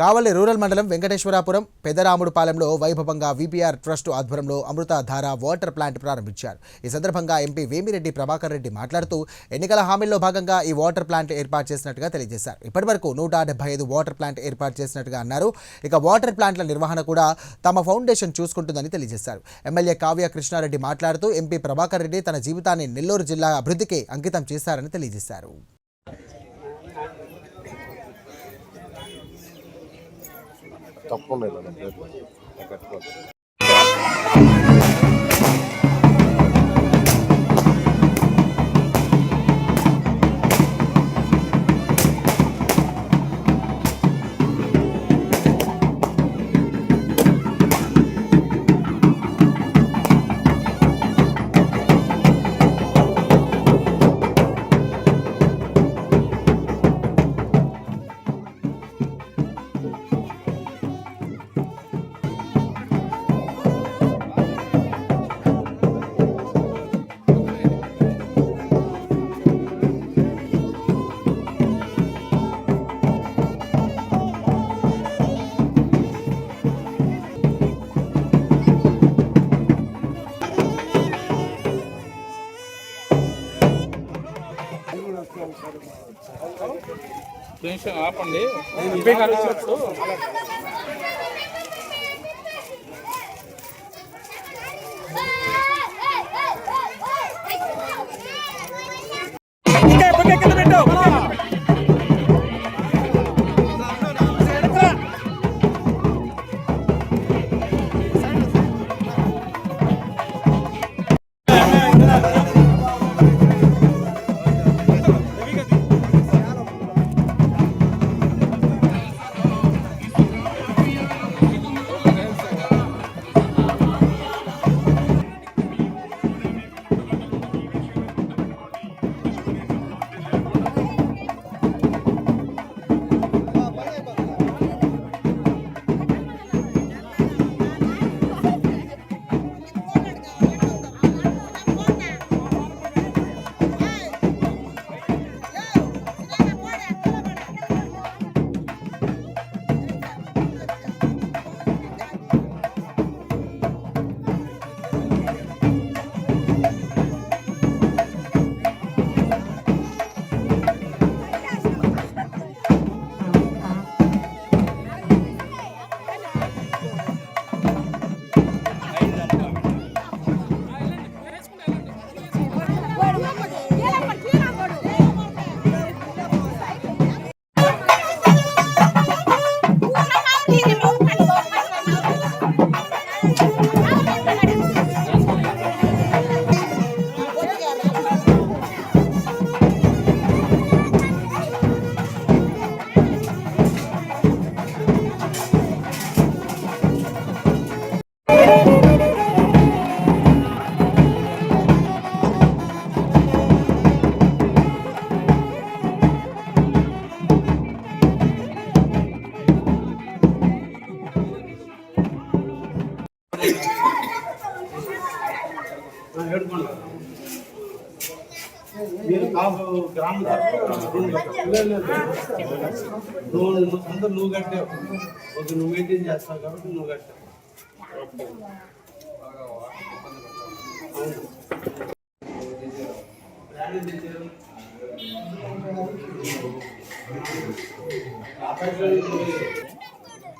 కావలి rural మండలం వెంకటేశ్వరాపురం పెదరాముడుపాలెంలో వైభవంగా VPR trust ఆధ్వర్యంలో అమృతధార వాటర్ ప్లాంట్ ప్రారంభించారు. ఈ సందర్భంగా ఎంపీ వేమిరెడ్డి ప్రభాకర్ రెడ్డి మాట్లాడుతూ ఎన్నికల హామీల్లో భాగంగా ఈ వాటర్ ప్లాంట్ ఏర్పాటు చేసినట్టుగా తెలియజేశారు. ఇప్పటివరకు నూట డెబ్బై ఐదు వాటర్ ప్లాంట్ ఏర్పాటు చేసినట్టుగా అన్నారు. ఇక వాటర్ ప్లాంట్ల నిర్వహణ కూడా తమ ఫౌండేషన్ చూసుకుంటుందని తెలియజేశారు. ఎమ్మెల్యే కావ్య కృష్ణారెడ్డి మాట్లాడుతూ ఎంపీ ప్రభాకర్ రెడ్డి తన జీవితాన్ని నెల్లూరు జిల్లా అభివృద్ధికి అంకితం చేశారని తెలియజేశారు. తప్పకుండా ఇలా నా పేరు నాకు కట్టుకోవాలి. కొంచెం ఆపండి ఎంపీ గారు వచ్చినప్పుడు మీరు నువ్వు అందరు నువ్వు కట్టావు ఒక నువ్వు మెయింటైన్ చేస్తావు కాబట్టి నువ్వు కట్టావు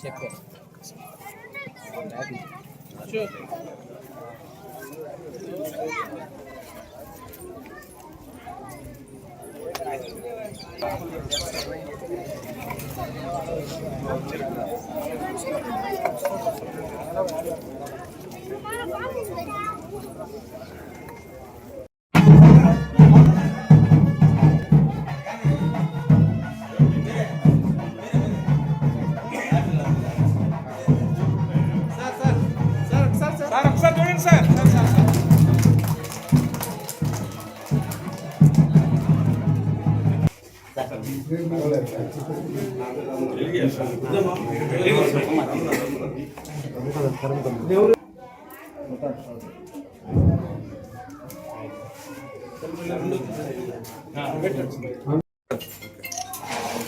చెప్పారు సార్ ఒకసారి చూడండి సార్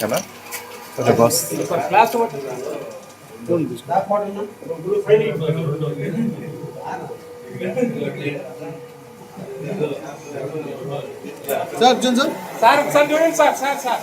కదా సార్ ఒకసారి చూడండి sir sir sir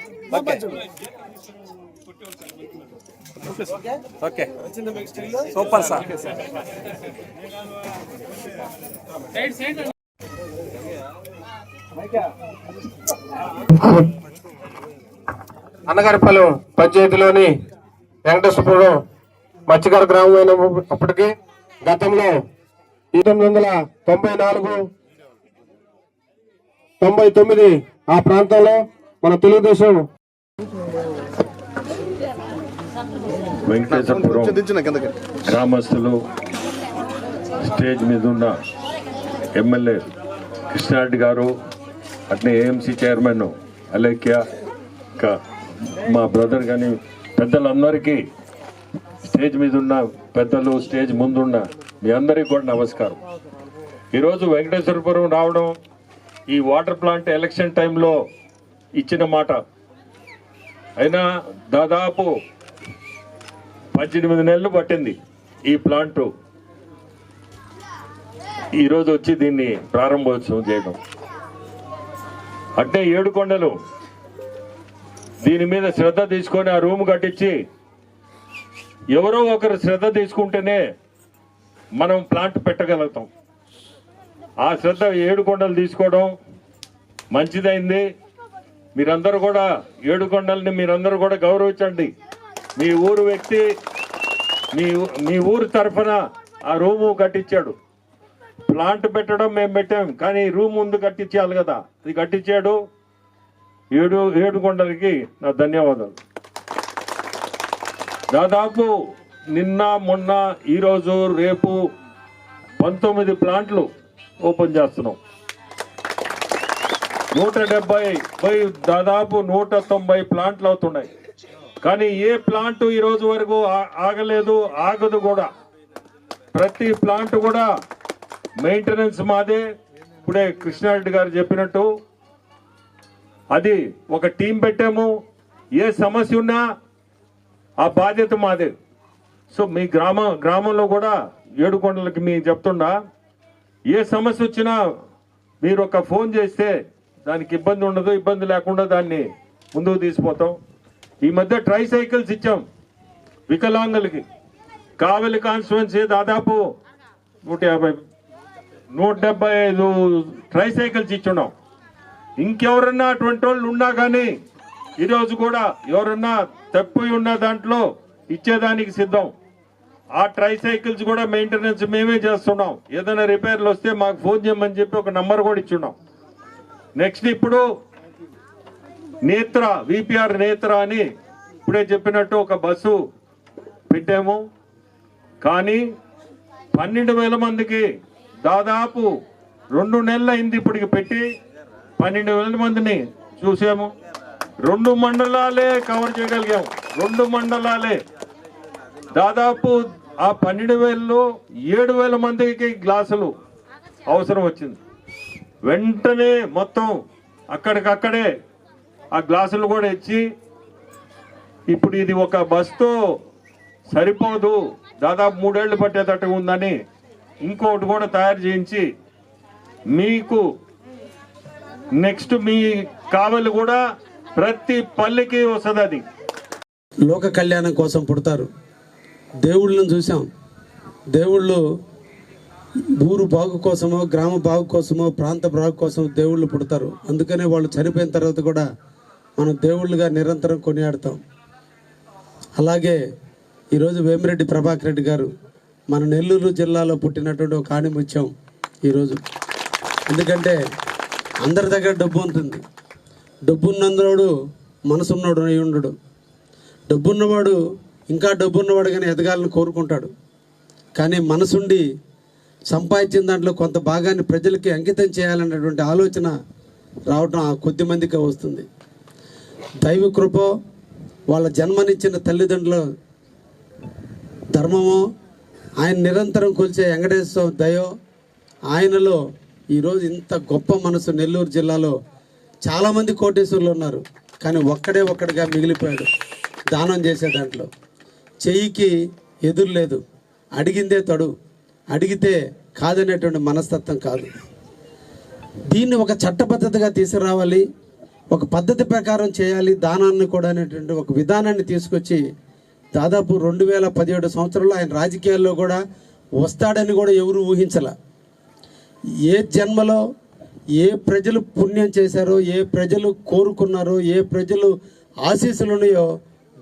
super sir Annagaripalli పంచాయతీలోని Venkateswarapuram మత్స్యకార గ్రామం అయినప్పటికీ గతంలో పంతొమ్మిది వందల తొంభై నాలుగు తొంభై తొమ్మిది ఆ ప్రాంతంలో మన తెలుగుదేశం వెంకటేశ్వరపురం గ్రామస్తులు స్టేజ్ మీద ఉన్న ఎమ్మెల్యే కృష్ణారెడ్డి గారు అట్నే ఏఎంసీ చైర్మన్ అలేఖ్య ఇంకా మా బ్రదర్ కానీ పెద్దలందరికీ స్టేజ్ మీద ఉన్న పెద్దలు స్టేజ్ ముందున్న మీ అందరికీ కూడా నమస్కారం. ఈరోజు వెంకటేశ్వరపురం రావడం ఈ వాటర్ ప్లాంట్ ఎలక్షన్ టైంలో ఇచ్చిన మాట. అయినా దాదాపు పద్దెనిమిది నెలలు పట్టింది ఈ ప్లాంట్. ఈరోజు వచ్చి దీన్ని ప్రారంభోత్సవం చేయడం. అంటే ఏడు కొండలు. దీని మీద శ్రద్ధ తీసుకొని ఆ రూమ్ కట్టించి ఎవరో ఒకరు శ్రద్ధ తీసుకుంటేనే మనం ప్లాంట్ పెట్టగలుగుతాం. ఆ శ్రద్ధ ఏడు కొండలు తీసుకోవడం మంచిదైంది. మీరందరూ కూడా ఏడు కొండల్ని మీరందరూ కూడా గౌరవించండి. మీ ఊరు వ్యక్తి మీ మీ ఊరు తరఫున ఆ రూము కట్టించాడు. ప్లాంట్ పెట్టడం మేము పెట్టాం కానీ రూమ్ ముందు కట్టించాలి కదా. ఇది కట్టించాడు. ఏడు ఏడు కొండలకి నా ధన్యవాదాలు. దాదాపు నిన్న మొన్న ఈరోజు రేపు పంతొమ్మిది ప్లాంట్లు ఓపెన్ చేస్తున్నాం. నూట డెబ్బై దాదాపు నూట తొంభై ప్లాంట్లు అవుతున్నాయి. కానీ ఏ ప్లాంట్ ఈ రోజు వరకు ఆగలేదు ఆగదు కూడా. ప్రతి ప్లాంట్ కూడా మెయింటెనెన్స్ మాదే. ఇప్పుడే కృష్ణారెడ్డి గారు చెప్పినట్టు అది ఒక టీం పెట్టాము. ఏ సమస్య ఉన్నా ఆ బాధ్యత మాదే. సో మీ గ్రామ గ్రామంలో కూడా ఏడుకొండలకి మీ చెప్తుండా ఏ సమస్య వచ్చినా మీరు ఒక ఫోన్ చేస్తే దానికి ఇబ్బంది ఉండదు ఇబ్బంది లేకుండా దాన్ని ముందుకు తీసిపోతాం ఈ మధ్య ట్రై సైకిల్స్ ఇచ్చాం వికలాంగులకి. కావలి కాన్స్టిట్యున్సీ దాదాపు నూట యాభై నూట డెబ్బై ఐదు ట్రై సైకిల్స్ ఇచ్చున్నాం ఇంకెవరన్నా అటువంటి వాళ్ళు ఉన్నా కానీ ఈరోజు కూడా ఎవరన్నా తప్పి ఉన్న దాంట్లో ఇచ్చేదానికి సిద్ధం. ఆ ట్రై సైకిల్స్ కూడా మెయింటెనెన్స్ మేమే చేస్తున్నాం. ఏదైనా రిపేర్లు వస్తే మాకు ఫోన్ చేయమని చెప్పి ఒక నంబర్ కూడా ఇచ్చున్నాం నెక్స్ట్ ఇప్పుడు నేత్ర విపిఆర్ నేత్ర అని ఇప్పుడే చెప్పినట్టు ఒక బస్సు పెట్టాము. కానీ పన్నెండు వేల మందికి దాదాపు రెండు నెలల అయింది ఇప్పటికి పెట్టి పన్నెండు వేల మందిని చూసాము. రెండు మండలాలే కవర్ చేయగలిగాము రెండు మండలాలే. దాదాపు ఆ పన్నెండు వేలలో ఏడు వేల మందికి గ్లాసులు అవసరం వచ్చింది. వెంటనే మొత్తం అక్కడికక్కడే ఆ గ్లాసులు కూడా ఇచ్చి ఇప్పుడు ఇది ఒక బస్తో సరిపోదు. దాదాపు మూడేళ్ళు పట్టేటట్టు ఉందని ఇంకోటి కూడా తయారు చేయించి మీకు నెక్స్ట్ మీ కావలు కూడా ప్రతి పల్లెకి వస్తుంది అది. లోక కళ్యాణం కోసం పుడతారు. దేవుళ్ళని చూసాం దేవుళ్ళు ఊరు బాగు కోసమో గ్రామ బాగు కోసమో ప్రాంత బాగు కోసం దేవుళ్ళు పుడతారు. అందుకనే వాళ్ళు చనిపోయిన తర్వాత కూడా మనం దేవుళ్ళుగా నిరంతరం కొనియాడతాం. అలాగే ఈరోజు వేమిరెడ్డి ప్రభాకర్ రెడ్డి గారు మన నెల్లూరు జిల్లాలో పుట్టినటువంటి ఒక ఆణిముత్యం ఈరోజు. ఎందుకంటే అందరి దగ్గర డబ్బు ఉంటుంది. డబ్బున్నందుడు మనసున్నోడు అయి ఉండడు. డబ్బున్నవాడు ఇంకా డబ్బున్నవాడు కానీ ఎదగాలని కోరుకుంటాడు. కానీ మనసుండి సంపాదించిన దాంట్లో కొంత భాగాన్ని ప్రజలకి అంకితం చేయాలనేటువంటి ఆలోచన రావడం ఆ కొద్ది మందికే వస్తుంది. దైవ కృప వాళ్ళ జన్మనిచ్చిన తల్లిదండ్రుల ధర్మమో ఆయన నిరంతరం కొలిచే వెంకటేశ్వర దయో ఆయనలో ఈరోజు ఇంత గొప్ప మనసు నెల్లూరు జిల్లాలో చాలామంది కోటేశ్వరులు ఉన్నారు కానీ ఒక్కడే ఒక్కడిగా మిగిలిపోయాడు దానం చేసే దాంట్లో. చెయ్యికి ఎదురు లేదు అడిగిందే తడు అడిగితే కాదనేటువంటి మనస్తత్వం కాదు. దీన్ని ఒక చట్టబద్ధతగా తీసుకురావాలి ఒక పద్ధతి ప్రకారం చేయాలి దానాన్ని కూడా అనేటువంటి ఒక విధానాన్ని తీసుకొచ్చి దాదాపు రెండు వేల పదిహేడు సంవత్సరంలో ఆయన రాజకీయాల్లో కూడా వస్తాడని కూడా ఎవరు ఊహించల. ఏ జన్మలో ఏ ప్రజలు పుణ్యం చేశారో ఏ ప్రజలు కోరుకున్నారో ఏ ప్రజలు ఆశీస్సులు ఉన్నాయో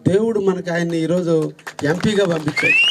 దేవుడు మనకు ఆయన్ని ఈరోజు ఎంపీగా పంపించాడు.